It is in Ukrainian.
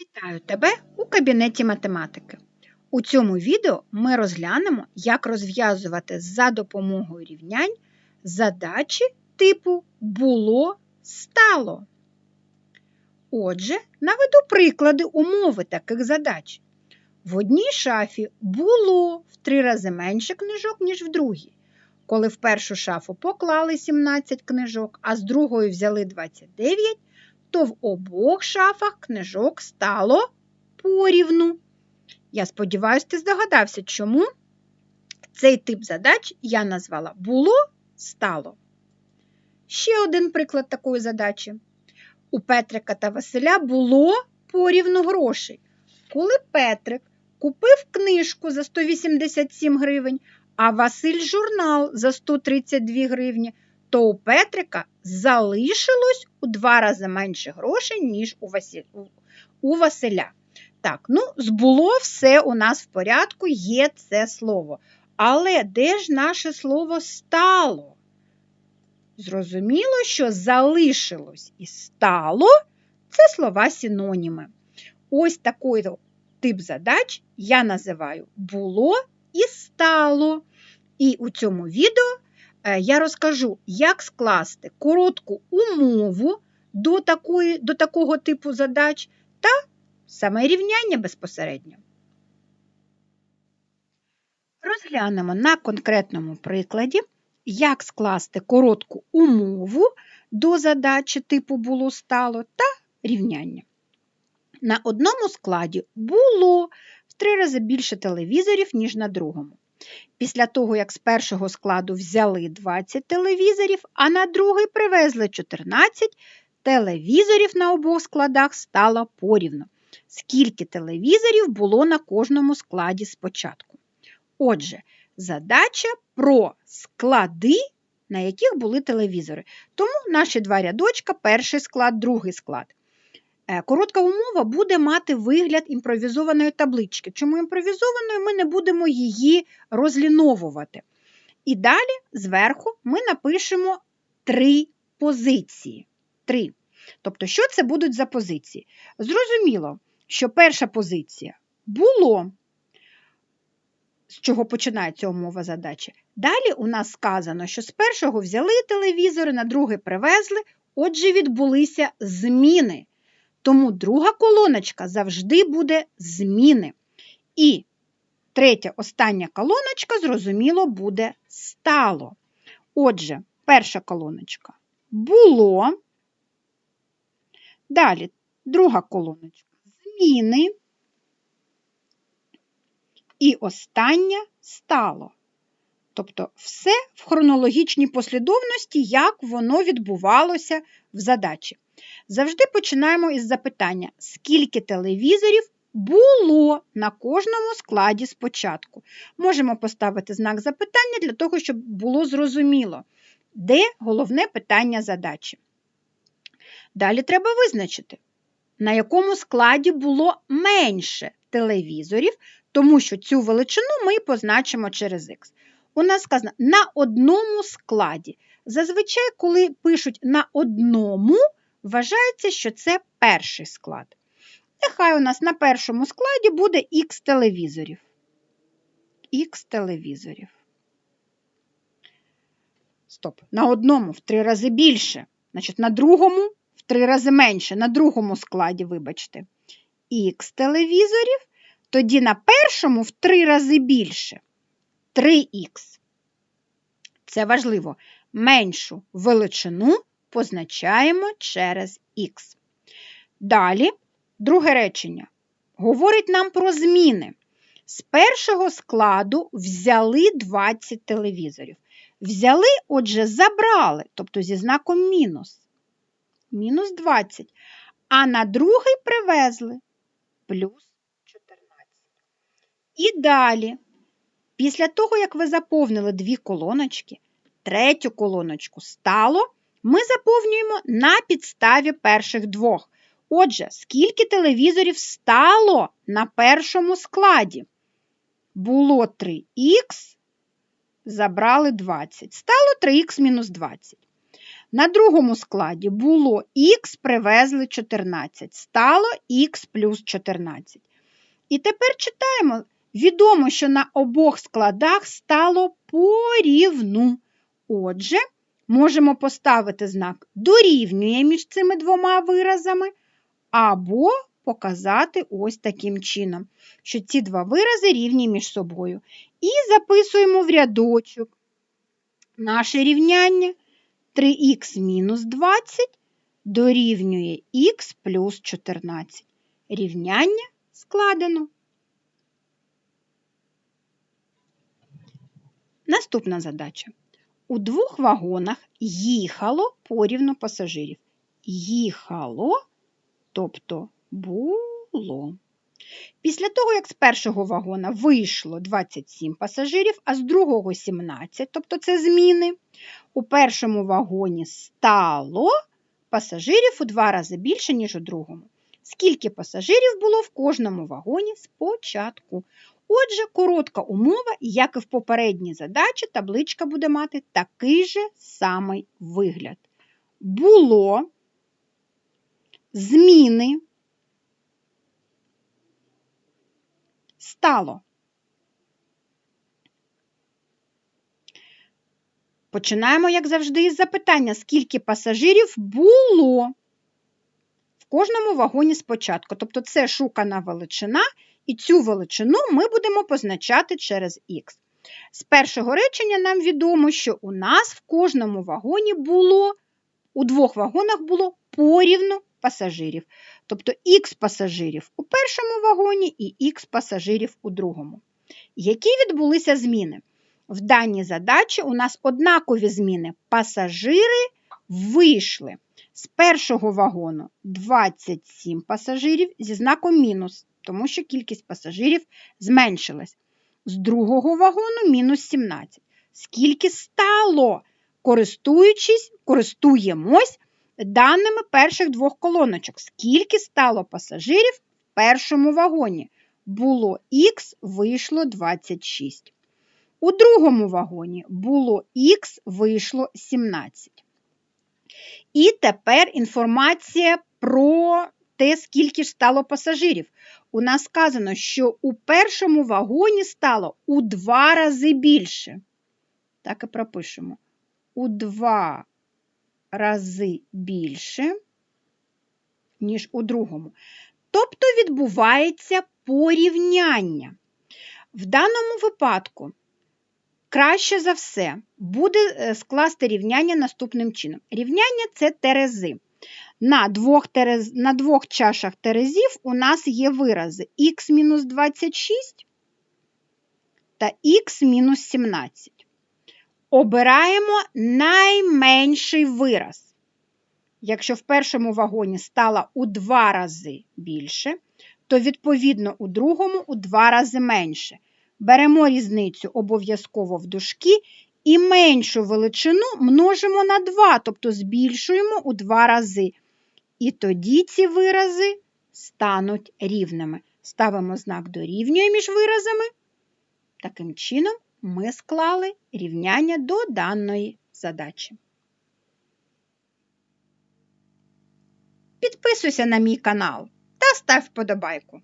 Вітаю тебе у кабінеті математики. У цьому відео ми розглянемо, як розв'язувати за допомогою рівнянь задачі типу було стало. Отже, наведу приклади умови таких задач. В одній шафі було в три рази менше книжок, ніж в другій. Коли в першу шафу поклали 17 книжок, а з другої взяли 29, то в обох шафах книжок стало порівну. Я сподіваюся, ти здогадався, чому цей тип задач я назвала було стало. Ще один приклад такої задачі. У Петрика та Василя було порівну грошей. Коли Петрик купив книжку за 187 гривень, а Василь журнал за 132 гривні, то у Петрика залишилось у два рази менше грошей, ніж у, Василя. Так, ну, збуло все у нас в порядку, є це слово. Але де ж наше слово стало? Зрозуміло, що залишилось і стало це слова синоніми. Ось такий тип задач я називаю було і стало. І у цьому відео я розкажу, як скласти коротку умову до, такої, до такого типу задач та саме рівняння безпосередньо. Розглянемо на конкретному прикладі, як скласти коротку умову до задачі типу було стало та рівняння. На одному складі було в три рази більше телевізорів, ніж на другому. Після того, як з першого складу взяли 20 телевізорів, а на другий привезли 14, телевізорів на обох складах стало порівно. Скільки телевізорів було на кожному складі спочатку? Отже, задача про склади, на яких були телевізори. Тому наші два рядочка перший склад, другий склад. Е, коротка умова буде мати вигляд імпровізованої таблички. Чому імпровізованою ми не будемо її розліновувати. І далі зверху ми напишемо три позиції. Три. Тобто, що це будуть за позиції? Зрозуміло, що перша позиція було, з чого починається умова задачі. Далі у нас сказано, що з першого взяли телевізори, на другий привезли, отже, відбулися зміни. Тому друга колоночка завжди буде зміни. І третя остання колоночка, зрозуміло, буде стало. Отже, перша колоночка було. Далі друга колоночка зміни. І остання стало. Тобто все в хронологічній послідовності, як воно відбувалося в задачі. Завжди починаємо із запитання, скільки телевізорів було на кожному складі спочатку. Можемо поставити знак запитання для того, щоб було зрозуміло, де головне питання задачі. Далі треба визначити, на якому складі було менше телевізорів, тому що цю величину ми позначимо через Х. У нас сказано на одному складі. Зазвичай, коли пишуть на одному, вважається, що це перший склад. Нехай у нас на першому складі буде Х телевізорів. Х телевізорів. Стоп. На одному в три рази більше. Значить, на другому в три рази менше. На другому складі, вибачте, Х телевізорів. Тоді на першому в три рази більше. 3х. Це важливо. Меншу величину позначаємо через х. Далі, друге речення. Говорить нам про зміни. З першого складу взяли 20 телевізорів. Взяли, отже, забрали, тобто зі знаком мінус. Мінус 20. А на другий привезли плюс 14. І далі, після того, як ви заповнили дві колоночки, третю колоночку стало ми заповнюємо на підставі перших двох. Отже, скільки телевізорів стало на першому складі? Було 3х, забрали 20. Стало 3х мінус 20. На другому складі було х привезли 14, стало х плюс 14. І тепер читаємо. Відомо, що на обох складах стало порівну. Отже, можемо поставити знак дорівнює між цими двома виразами, або показати ось таким чином, що ці два вирази рівні між собою. І записуємо в рядочок наше рівняння 3х мінус 20 дорівнює х плюс 14. Рівняння складено. Наступна задача. У двох вагонах їхало порівну пасажирів. Їхало, тобто було. Після того, як з першого вагона вийшло 27 пасажирів, а з другого 17, тобто це зміни, у першому вагоні стало пасажирів у два рази більше, ніж у другому. Скільки пасажирів було в кожному вагоні спочатку? Отже, коротка умова, як і в попередній задачі, табличка буде мати такий же самий вигляд. Було зміни стало. Починаємо, як завжди, із запитання, скільки пасажирів було в кожному вагоні спочатку. Тобто це шукана величина, і цю величину ми будемо позначати через х. З першого речення нам відомо, що у нас в кожному вагоні було, у двох вагонах було порівну пасажирів. Тобто х пасажирів у першому вагоні і х пасажирів у другому. Які відбулися зміни? В даній задачі у нас однакові зміни. Пасажири вийшли з першого вагону 27 пасажирів зі знаком мінус, тому що кількість пасажирів зменшилась. З другого вагону мінус 17. Скільки стало, користуючись, користуємось даними перших двох колоночок. Скільки стало пасажирів в першому вагоні? Було х, вийшло 26. У другому вагоні було х, вийшло 17. І тепер інформація про те, скільки ж стало пасажирів. У нас сказано, що у першому вагоні стало у два рази більше. Так і пропишемо. У два рази більше, ніж у другому. Тобто відбувається порівняння. В даному випадку краще за все буде е, скласти рівняння наступним чином. Рівняння це терези. На двох, терез, на двох чашах терезів у нас є вирази х-26 та х-17. Обираємо найменший вираз. Якщо в першому вагоні стало у два рази більше, то відповідно у другому у два рази менше. Беремо різницю обов'язково в дужки і меншу величину множимо на 2, тобто збільшуємо у два рази. І тоді ці вирази стануть рівними. Ставимо знак дорівнює між виразами. Таким чином ми склали рівняння до даної задачі. Підписуйся на мій канал та став вподобайку.